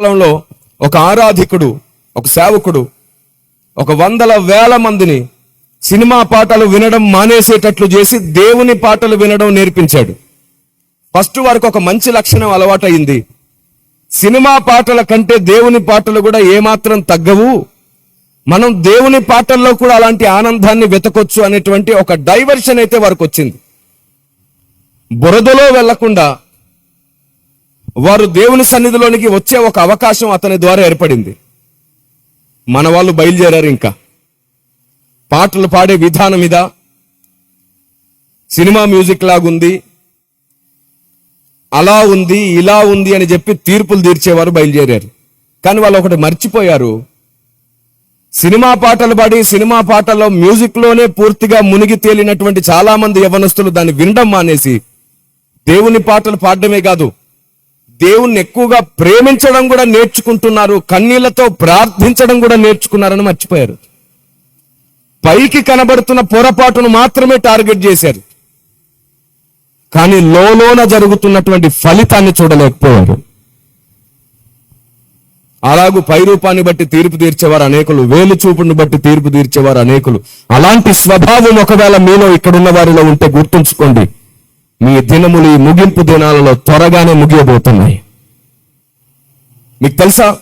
కాలంలో ఒక ఆరాధికుడు ఒక సేవకుడు ఒక వందల వేల మందిని సినిమా పాటలు వినడం మానేసేటట్లు చేసి దేవుని పాటలు వినడం నేర్పించాడు. ఫస్ట్ వారికి ఒక మంచి లక్షణం అలవాటయింది. సినిమా పాటల కంటే దేవుని పాటలు కూడా ఏమాత్రం తగ్గవు. మనం దేవుని పాటల్లో కూడా అలాంటి ఆనందాన్ని వెతకొచ్చు అనేటువంటి ఒక డైవర్షన్ అయితే వారికి వచ్చింది బురదలో వెళ్ళకుండా వారు దేవుని సన్నిధిలోనికి వచ్చే ఒక అవకాశం అతని ద్వారా ఏర్పడింది. మన వాళ్ళు బయలుదేరారు ఇంకా. పాటలు పాడే విధానం ఇదా? సినిమా మ్యూజిక్ లాగుంది. అలా ఉంది ఇలా ఉంది అని చెప్పి తీర్పులు తీర్చేవారు బయలుదేరారు. కానీ వాళ్ళు ఒకటి మర్చిపోయారు. సినిమా పాటలు పాడి సినిమా పాటల్లో మ్యూజిక్లోనే పూర్తిగా మునిగి తేలినటువంటి చాలా మంది యవనస్తులు దాన్ని వినడం మానేసి దేవుని పాటలు పాడడమే కాదు దేవుణ్ణి ఎక్కువగా ప్రేమించడం కూడా నేర్చుకుంటున్నారు కన్నీళ్ళతో ప్రార్థించడం కూడా నేర్చుకున్నారని మర్చిపోయారు. పైకి కనబడుతున్న పొరపాటును మాత్రమే టార్గెట్ చేశారు. కానీ లోలోన జరుగుతున్నటువంటి ఫలితాన్ని చూడలేకపోయారు. అలాగూ పై రూపాన్ని బట్టి తీర్పు తీర్చేవారు అనేకులు వేలు చూపుని బట్టి తీర్పు తీర్చేవారు అనేకులు. అలాంటి స్వభావం ఒకవేళ మీలో ఇక్కడున్న వారిలో ఉంటే గుర్తుంచుకోండి. మీ దినములు ఈ ముగింపు దినాలలో త్వరగానే ముగియబోతున్నాయి. మీకు తెలుసా?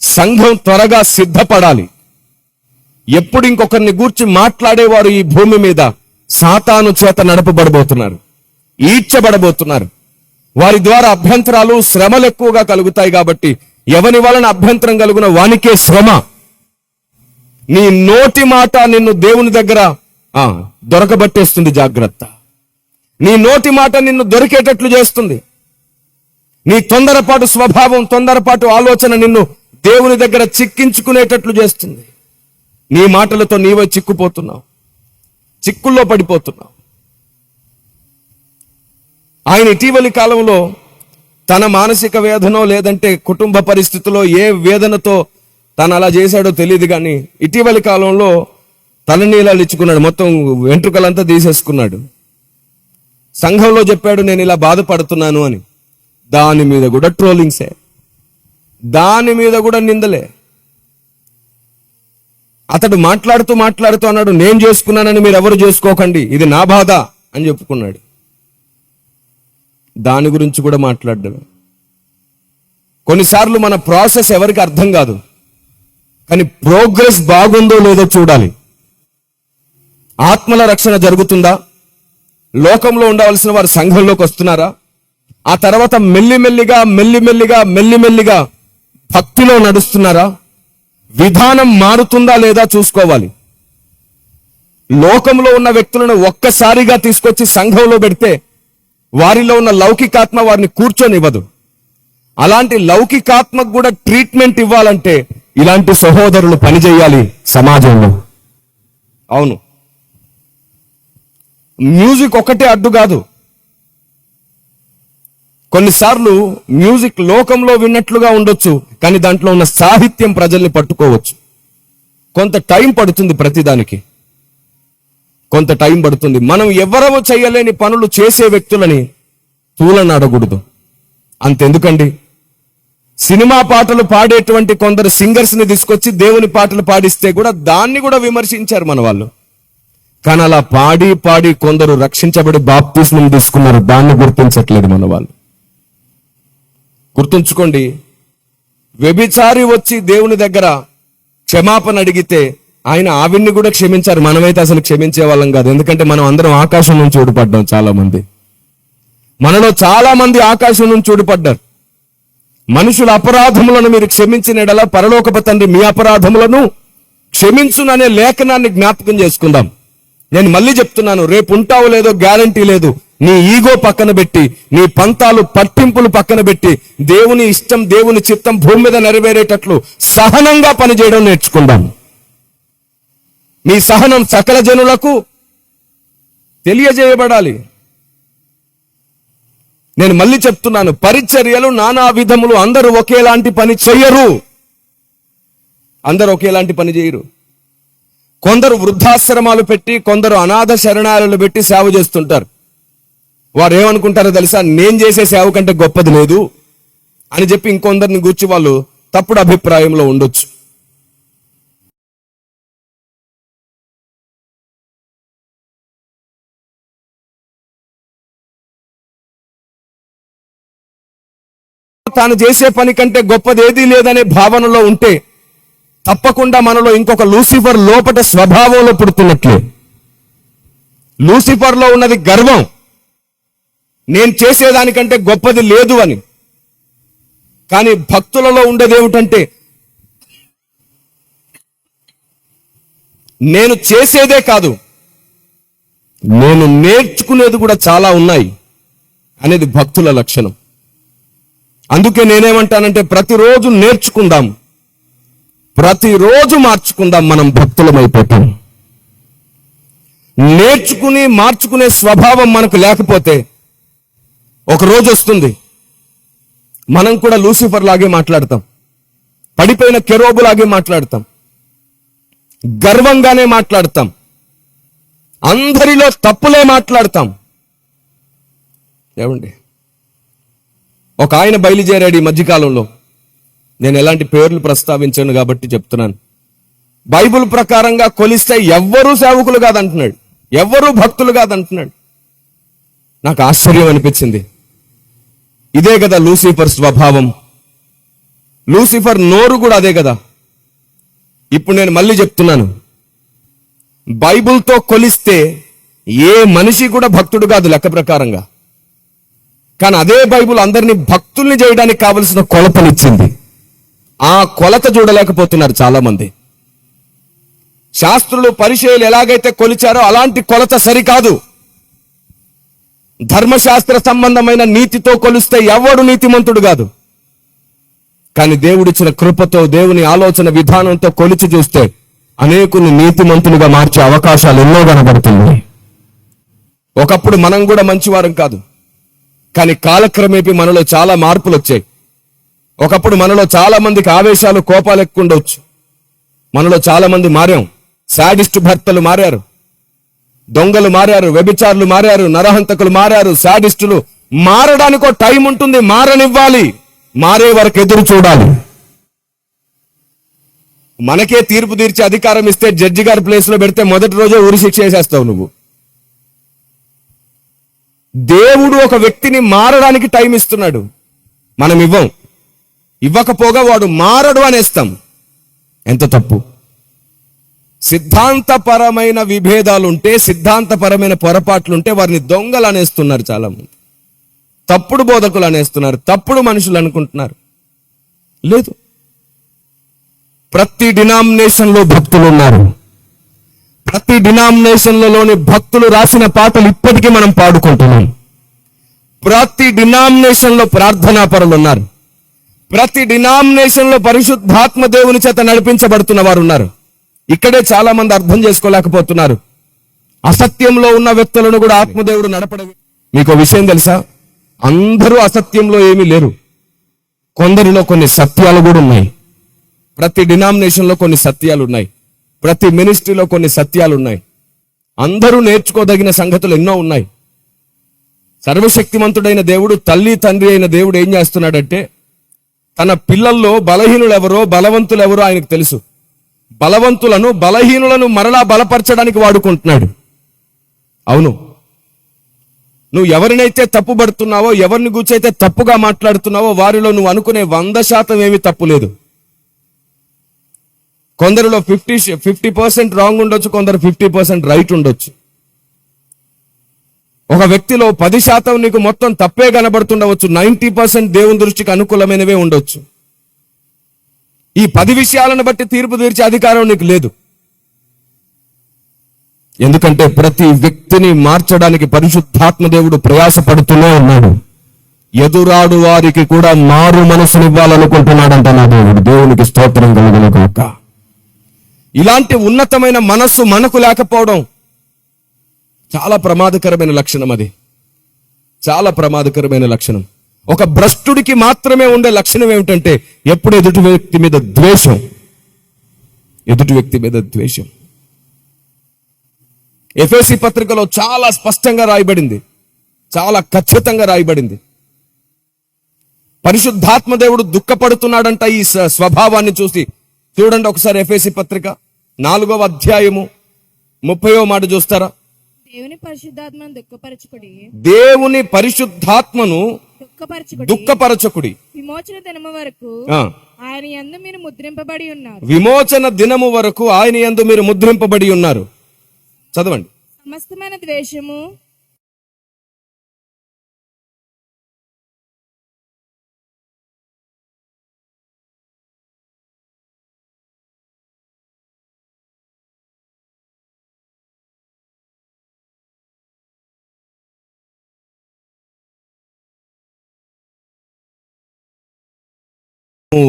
సంఘం త్వరగా సిద్ధపడాలి. ఎప్పుడు ఇంకొకరిని గూర్చి మాట్లాడేవారు ఈ భూమి మీద సాతాను చేత నడపబడబోతున్నారు ఈడ్చబడబోతున్నారు. వారి ద్వారా అభ్యంతరాలు శ్రమలు ఎక్కువగా కలుగుతాయి కాబట్టి ఎవని వలన అభ్యంతరం కలుగున వానికే శ్రమ. నీ నోటి మాట నిన్ను దేవుని దగ్గర ఆ, దొరకబట్టేస్తుంది జాగ్రత్త. నీ నోటి మాట నిన్ను దొరికేటట్లు చేస్తుంది. నీ తొందరపాటు స్వభావం తొందరపాటు ఆలోచన నిన్ను దేవుని దగ్గర చిక్కించుకునేటట్లు చేస్తుంది. నీ మాటలతో నీవే చిక్కుపోతున్నావు. చిక్కుల్లో పడిపోతున్నావు. ఆయన ఇటీవలి కాలంలో తన మానసిక వేదనో లేదంటే కుటుంబ పరిస్థితిలో ఏ వేదనతో తను అలా చేశాడో తెలియదు కానీ ఇటీవలి కాలంలో తలనీలాలు ఇచ్చుకున్నాడు. మొత్తం వెంట్రుకలంతా తీసేసుకున్నాడు. సంఘంలో చెప్పాడు నేను ఇలా బాధపడుతున్నాను అని. దాని మీద కూడా ట్రోలింగ్సే. దాని మీద కూడా నిందలే. అతడు మాట్లాడుతూ మాట్లాడుతూ అన్నాడు నేను చేసుకున్నానని మీరు ఎవరు చేసుకోకండి ఇది నా బాధ అని చెప్పుకున్నాడు. దాని గురించి కూడా మాట్లాడడమే కొన్నిసార్లు మన ప్రాసెస్ ఎవరికి అర్థం కాదు కానీ ప్రోగ్రెస్ బాగుందో లేదో చూడాలి. ఆత్మల రక్షణ జరుగుతుందా? లోకంలో ఉండవలసిన వారు సంఘంలోకి వస్తున్నారా? ఆ తర్వాత మెల్లిమెల్లిగా మెల్లిమెల్లిగా మెల్లిమెల్లిగా భక్తిలో నడుస్తున్నారా? విధానం మారుతుందా లేదా చూసుకోవాలి. లోకంలో ఉన్న వ్యక్తులను ఒక్కసారిగా తీసుకొచ్చి సంఘంలో పెడితే వారిలో ఉన్న లౌకికాత్మ వారిని కూర్చొనివ్వదు. అలాంటి లౌకికాత్మకు కూడా ట్రీట్మెంట్ ఇవ్వాలంటే ఇలాంటి సహోదరులు పనిచేయాలి సమాజంలో. అవును. మ్యూజిక్ ఒకటే అడ్డు కాదు. కొన్నిసార్లు మ్యూజిక్ లోకంలో విన్నట్లుగా ఉండొచ్చు కానీ దాంట్లో ఉన్న సాహిత్యం ప్రజల్ని పట్టుకోవచ్చు. కొంత టైం పడుతుంది ప్రతిదానికి. కొంత టైం పడుతుంది. మనం ఎవరము చేయలేని పనులు చేసే వ్యక్తులని తూలనాడకూడదు. అంతెందుకండి? సినిమా పాటలు పాడేటువంటి కొందరు సింగర్స్ని తీసుకొచ్చి దేవుని పాటలు పాడిస్తే కూడా దాన్ని కూడా విమర్శించారు మన వాళ్ళు కానీ అలా పాడి పాడి కొందరు రక్షించబడి బాప్తిస్మం తీసుకున్నారు. దాన్ని గుర్తించట్లేదు మన వాళ్ళు గుర్తుంచుకోండి వ్యభిచారి వచ్చి దేవుని దగ్గర క్షమాపణ అడిగితే ఆయన ఆవిడ్ని కూడా క్షమించారు. మనమైతే అసలు క్షమించే వాళ్ళం కాదు. ఎందుకంటే మనం అందరం ఆకాశం నుంచి ఊడిపడ్డాం చాలా మంది మనలో చాలా మంది ఆకాశం నుంచి ఊడిపడ్డారు. మనుషుల అపరాధములను మీరు క్షమించిన ఎడల పరలోకప తండ్రి మీ అపరాధములను క్షమించుననే లేఖనాన్ని జ్ఞాపకం చేసుకుందాం. నేను మళ్ళీ చెప్తున్నాను రేపు ఉంటావో లేదో గ్యారంటీ లేదు. నీ ఈగో పక్కన పెట్టి నీ పంతాలు పట్టింపులు పక్కన పెట్టి దేవుని ఇష్టం దేవుని చిత్తం భూమి మీద నెరవేరేటట్లు సహనంగా పనిచేయడం నేర్చుకుందాం. మీ సహనం సకల జనులకు తెలియజేయబడాలి. నేను మళ్ళీ చెప్తున్నాను పరిచర్యలు నానా విధములు అందరూ ఒకేలాంటి పని చెయ్యరు. అందరూ ఒకేలాంటి పని చేయరు. కొందరు వృద్ధాశ్రమాలు పెట్టి కొందరు అనాథ శరణాలయాలు పెట్టి సేవ చేస్తుంటారు. వారు ఏమనుకుంటారో తెలుసా? నేను చేసే సేవ కంటే గొప్పది లేదు అని చెప్పి ఇంకొందరిని గూర్చి వాళ్ళు తప్పుడు అభిప్రాయంలో ఉండొచ్చు. తాను చేసే పని కంటే గొప్పది ఏదీ లేదనే భావనలో ఉంటే తప్పకుండా మనలో ఇంకొక లూసిఫర్ లోపట స్వభావంలో పుడుతున్నట్లు. లూసిఫర్లో ఉన్నది గర్వం. నేను చేసేదానికంటే గొప్పది లేదు అని. కానీ భక్తులలో ఉండేది ఏమిటంటే నేను చేసేదే కాదు నేను నేర్చుకునేది కూడా చాలా ఉన్నాయి అనేది భక్తుల లక్షణం. అందుకే నేనేమంటానంటే ప్రతిరోజు నేర్చుకుందాం. ప్రతిరోజు మార్చుకుందాం మనం భక్తులమైపోతాం. నేర్చుకుని మార్చుకునే స్వభావం మనకు లేకపోతే ఒక రోజు వస్తుంది. మనం కూడా లూసిఫర్ లాగే మాట్లాడతాం. పడిపోయిన కెరోబు లాగే మాట్లాడతాం. గర్వంగానే మాట్లాడతాం. అందరిలో తప్పులే మాట్లాడతాం. ఏమండి? ఒక ఆయన బయలుదేరాడు ఈ మధ్యకాలంలో. నేను ఎలాంటి పేర్లు ప్రస్తావించాను కాబట్టి చెప్తున్నాను. బైబిల్ ప్రకారంగా కొలిస్తే ఎవ్వరూ సేవకులు కాదంటున్నాడు. ఎవ్వరూ భక్తులు కాదంటున్నాడు. నాకు ఆశ్చర్యం అనిపించింది. ఇదే కదా లూసిఫర్ స్వభావం. లూసిఫర్ నోరు కూడా అదే కదా. ఇప్పుడు నేను మళ్ళీ చెప్తున్నాను. బైబుల్తో కొలిస్తే ఏ మనిషి కూడా భక్తుడు కాదు లెక్క ప్రకారంగా. కానీ అదే బైబిల్ అందరినీ భక్తుల్ని చేయడానికి కావలసిన కొలతనిచ్చింది. ఆ కొలత చూడలేకపోతున్నారు చాలా మంది శాస్త్రులు పరిచయాలు ఎలాగైతే కొలిచారో అలాంటి కొలత సరికాదు. ధర్మశాస్త్ర సంబంధమైన నీతితో కొలిస్తే ఎవడు నీతిమంతుడు కాదు. కానీ దేవుడిచ్చిన కృపతో దేవుని ఆలోచన విధానంతో కొలిచి చూస్తే అనేకులు నీతిమంతులుగా మార్చే అవకాశాలు ఎన్నో కనబడుతున్నాయి. ఒకప్పుడు మనం కూడా మంచివారం కాదు. కానీ కాలక్రమేపీ మనలో చాలా మార్పులు వచ్చాయి ఒకప్పుడు మనలో చాలా మందికి ఆవేశాలు కోపాలు ఎక్కువ ఉండొచ్చు. మనలో చాలా మంది మారాం. శాడిస్ట్ భర్తలు మారారు. దొంగలు మారారు వ్యభిచారులు మారారు నరహంతకులు మారారు శాడిస్టులు మారడానికో టైం ఉంటుంది మారనివ్వాలి. మారే వరకు ఎదురు చూడాలి. మనకే తీర్పు తీర్చే అధికారం ఇస్తే జడ్జి గారి ప్లేస్లో పెడితే మొదటి రోజే ఊరి శిక్ష వేసేస్తావు నువ్వు. దేవుడు ఒక వ్యక్తిని మారడానికి టైం ఇస్తున్నాడు. మనం ఇవ్వం. ఇవ్వకపోగా వాడు మారడు అనేస్తాం ఎంత తప్పు? సిద్ధాంతపరమైన విభేదాలుంటే సిద్ధాంతపరమైన పొరపాట్లుంటే వారిని దొంగలు అనేస్తున్నారు చాలా మంది తప్పుడు బోధకులు అనేస్తున్నారు తప్పుడు మనుషులు అనుకుంటున్నారు లేదు. ప్రతి డినామినేషన్లో భక్తులు ఉన్నారు ప్రతి డినామినేషన్లలోని భక్తులు రాసిన పాటలు ఇప్పటికీ మనం పాడుకుంటున్నాం. ప్రతి డినామినేషన్లో ప్రార్థనా పరులు ఉన్నారు ప్రతి డినామినేషన్లో పరిశుద్ధాత్మ దేవుని చేత నడిపించబడుతున్న వారు ఉన్నారు. ఇక్కడే చాలా మంది అర్థం చేసుకోలేకపోతున్నారు. అసత్యంలో ఉన్న వ్యక్తులను కూడా ఆత్మదేవుడు నడపడ మీకు విషయం తెలుసా? అందరూ అసత్యంలో ఏమీ లేరు. కొందరిలో కొన్ని సత్యాలు కూడా ఉన్నాయి. ప్రతి డినామినేషన్లో కొన్ని సత్యాలు ఉన్నాయి. ప్రతి మినిస్ట్రీలో కొన్ని సత్యాలు ఉన్నాయి. అందరూ నేర్చుకోదగిన సంగతులు ఎన్నో ఉన్నాయి. సర్వశక్తిమంతుడైన దేవుడు తల్లి తండ్రి అయిన దేవుడు ఏం చేస్తున్నాడంటే తన పిల్లల్లో బలహీనులు ఎవరో బలవంతులు ఎవరో ఆయనకు తెలుసు. బలవంతులను బలహీనులను మరలా బలపరచడానికి వాడుకుంటున్నాడు. అవును. నువ్వు ఎవరినైతే తప్పుపడుతున్నావో ఎవరిని గుర్చైతే తప్పుగా మాట్లాడుతున్నావో వారిలో నువ్వు అనుకునే వంద శాతం ఏమీ తప్పు లేదు. కొందరిలో ఫిఫ్టీ ఫిఫ్టీ పర్సెంట్ రాంగ్ ఉండొచ్చు కొందరు ఫిఫ్టీ పర్సెంట్ రైట్ ఉండొచ్చు. ఒక వ్యక్తిలో పది శాతం నీకు మొత్తం తప్పే కనబడుతుండవచ్చు. నైంటీ పర్సెంట్ దేవుని దృష్టికి అనుకూలమైనవే ఉండొచ్చు. ఈ పది విషయాలను బట్టి తీర్పు తీర్చే అధికారం నీకు లేదు. ఎందుకంటే ప్రతి వ్యక్తిని మార్చడానికి పరిశుద్ధాత్మ దేవుడు ప్రయాసపడుతూనే ఉన్నాడు. ఎదురాడు వారికి కూడా మారు మనసునివ్వాలనుకుంటున్నాడంట నా దేవుడు. దేవునికి స్తోత్రం కలుగును కాక ఇలాంటి ఉన్నతమైన మనస్సు మనకు లేకపోవడం చాలా ప్రమాదకరమైన లక్షణం అది. చాలా ప్రమాదకరమైన లక్షణం. ఒక భ్రష్టుడికి మాత్రమే ఉండే లక్షణం ఏమిటంటే ఎప్పుడు ఎదుటి వ్యక్తి మీద ద్వేషం. ఎదుటి వ్యక్తి మీద ద్వేషం. ఎఫ్ఎసి పత్రికలో చాలా స్పష్టంగా రాయబడింది. చాలా ఖచ్చితంగా రాయబడింది. పరిశుద్ధాత్మ దేవుడు దుఃఖపడుతున్నాడంట ఈ స్వభావాన్ని చూసి. చూడండి ఒకసారి ఎఫ్ఎసి పత్రిక. నాలుగవ అధ్యాయము. ముప్పయో మాట చూస్తారా? దేవుని పరిశుద్ధాత్మను దుఃఖపరచుకుడి. దేవుని పరిశుద్ధాత్మను దుఃఖపరచుకుడి. దుఃఖపరచకుడి. విమోచన దినము వరకు ఆయన యందు మీరు ముద్రింపబడి ఉన్నారు. విమోచన దినము వరకు ఆయన యందు మీరు ముద్రింపబడి ఉన్నారు. చదవండి. సమస్తమైన ద్వేషము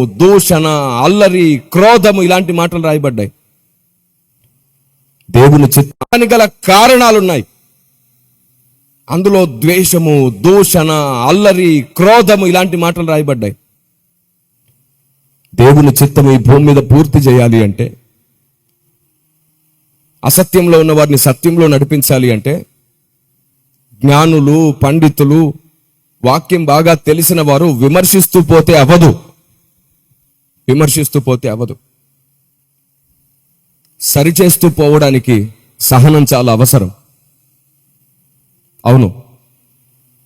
దూషణ అల్లరి క్రోధము ఇలాంటి మాటలు రాయబడ్డాయి. దేవుని చిత్తానికి గల కారణాలున్నాయి. అందులో ద్వేషము దూషణ అల్లరి క్రోధము ఇలాంటి మాటలు రాయబడ్డాయి. దేవుని చిత్తం ఈ భూమి మీద పూర్తి చేయాలి అంటే అసత్యంలో ఉన్న వారిని సత్యంలో నడిపించాలి అంటే జ్ఞానులు పండితులు వాక్యం బాగా తెలిసిన వారు విమర్శిస్తూ పోతే అవదు. విమర్శిస్తూ పోతే అవదు సరిచేస్తూ పోవడానికి సహనం చాలా అవసరం. అవును.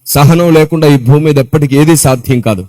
సహనం లేకుండా ఈ భూమి మీద ఎప్పటికీ ఏది సాధ్యం కాదు.